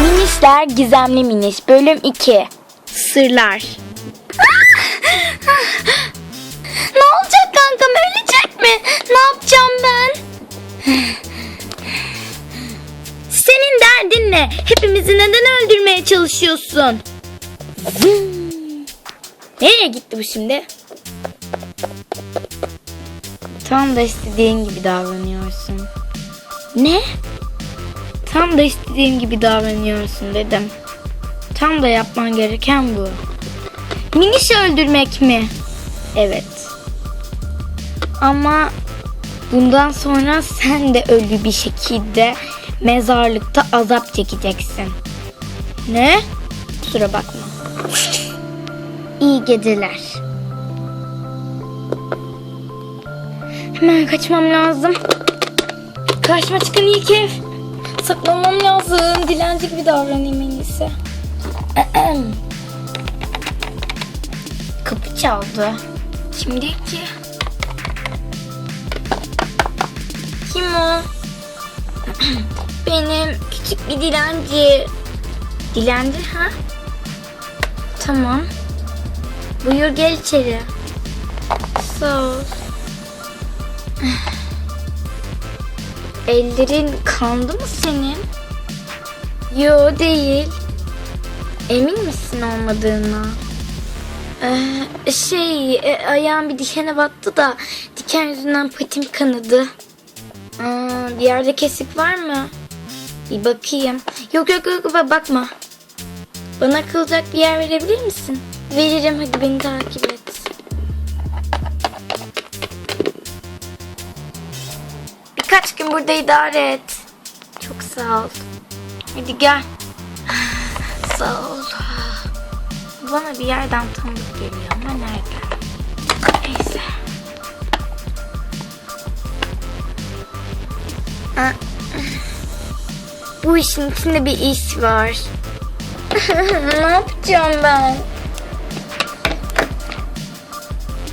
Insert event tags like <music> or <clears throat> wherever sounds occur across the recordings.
Minişler Gizemli Miniş Bölüm 2 Sırlar Ne olacak kankam ölecek mi? Ne yapacağım ben? Senin derdin ne? Hepimizi neden öldürmeye çalışıyorsun? Nereye gitti bu şimdi? Tam da istediğin gibi davranıyorsun. Ne? Tam da istediğim gibi davranıyorsun dedim. Tam da yapman gereken bu. Miniş öldürmek mi? Evet. Ama bundan sonra sen de ölü bir şekilde mezarlıkta azap çekeceksin. Ne? Kusura bakma. İyi geceler. Hemen kaçmam lazım. Karşıma çıkan ilk ev. Saklanmam lazım. Dilenci gibi davranayım en iyisi. <clears throat> Kapı çaldı. Şimdi ki. Kim o? <clears throat> Benim küçük bir dilenci. Dilenci ha? Tamam. Buyur gel içeri. Sağ ol. Ellerin kandı mı senin? Yo değil. Emin misin olmadığına? Ee, şey e, ayağım bir dikene battı da diken yüzünden patim kanadı. Aa, bir yerde kesik var mı? Bir bakayım. Yok yok yok ba- bakma. Bana kılacak bir yer verebilir misin? Veririm hadi beni takip et. Gün burada idare et. Çok sağ ol. Hadi gel. <sighs> sağ ol. Bana bir yerden tanıdık geliyor ama nerede? Neyse. Bu işin içinde bir iş var. <laughs> ne yapacağım ben?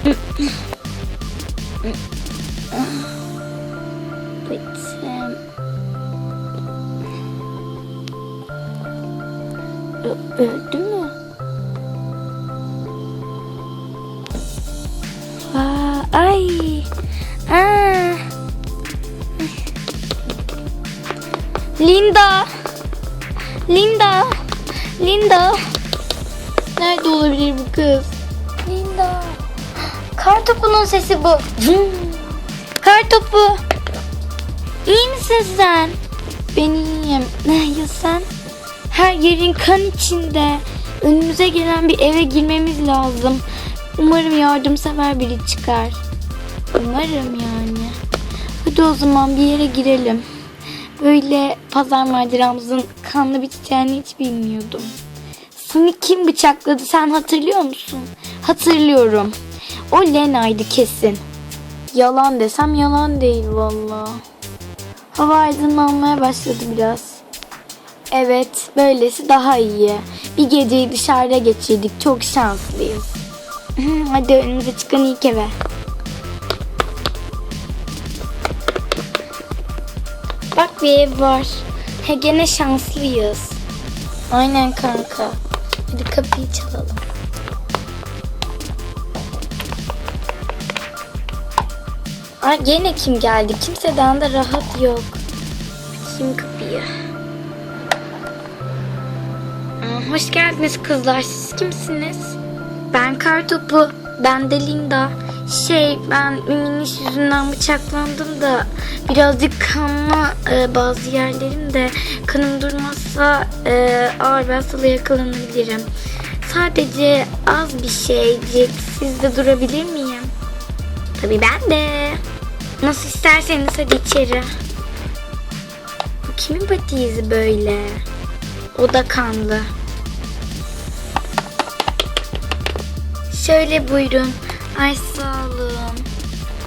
<laughs> Bitim. Ö- öldü mü? Aa, ay. Aa. Linda. Linda. Linda. Nerede olabilir bu kız? Linda. Kar topunun sesi bu. Vın. İyi misin sen? Ben iyiyim. Ya sen? Her yerin kan içinde. Önümüze gelen bir eve girmemiz lazım. Umarım yardımsever biri çıkar. Umarım yani. Hadi o zaman bir yere girelim. Böyle pazar maceramızın kanlı biteceğini hiç bilmiyordum. Seni kim bıçakladı sen hatırlıyor musun? Hatırlıyorum. O Lena'ydı kesin. Yalan desem yalan değil valla. Hava aydınlanmaya başladı biraz. Evet, böylesi daha iyi. Bir geceyi dışarıda geçirdik. Çok şanslıyız. <laughs> Hadi önümüze çıkan ilk eve. Bak bir ev var. He gene şanslıyız. Aynen kanka. Hadi kapıyı çalalım. Ay gene kim geldi? Kimseden de rahat yok. Açayım kapıyı. Hoş geldiniz kızlar. Siz kimsiniz? Ben Kartopu. Ben de Linda. Şey ben miniş yüzünden bıçaklandım da birazcık kanlı e, bazı yerlerimde kanım durmazsa e, ağır bir hastalığa yakalanabilirim. Sadece az bir şeycik. Sizde durabilir miyim? Tabii ben de. Nasıl isterseniz hadi içeri. Bu kimin pati böyle? O da kanlı. Şöyle buyurun. Ay sağ olun.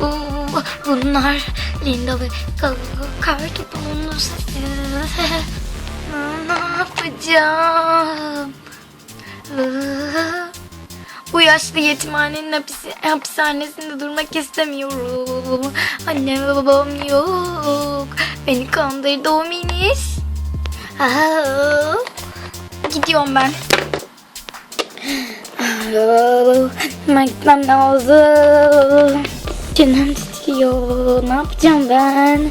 Oo, bunlar Linda ve Ka- Kartopun'un sesi. <laughs> ne yapacağım? Bu yaşlı yetimhanenin hapisi, hapishanesinde durmak istemiyorum. Annem ve babam yok. Beni kandırdı o minis. Aa, gidiyorum ben. Aa, Gitmem lazım. Canım titriyor. Ne yapacağım ben?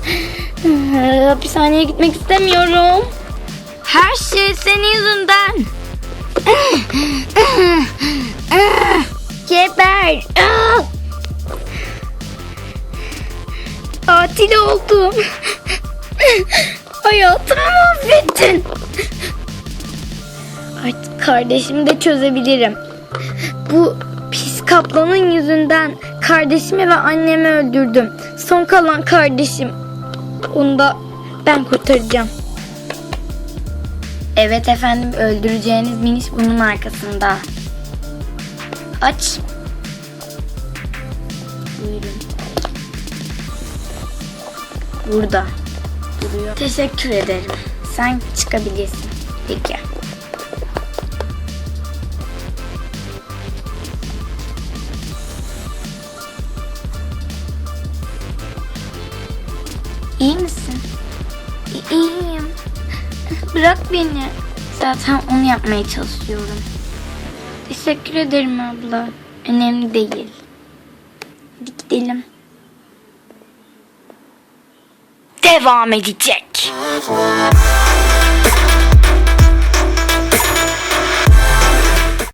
Hapishaneye gitmek istemiyorum. Her şey senin yüzünden. Tatil oldum. <laughs> Hayatımı mahvettin. Artık kardeşimi de çözebilirim. Bu pis kaplanın yüzünden kardeşimi ve annemi öldürdüm. Son kalan kardeşim. Onu da ben kurtaracağım. Evet efendim öldüreceğiniz miniş bunun arkasında. Aç. Buyurun. Burada. Duruyor. Teşekkür ederim. Sen çıkabilirsin. Peki. İyi misin? İyiyim. <laughs> Bırak beni. Zaten onu yapmaya çalışıyorum. Teşekkür ederim abla. Önemli değil. Hadi gidelim. Devam edecek.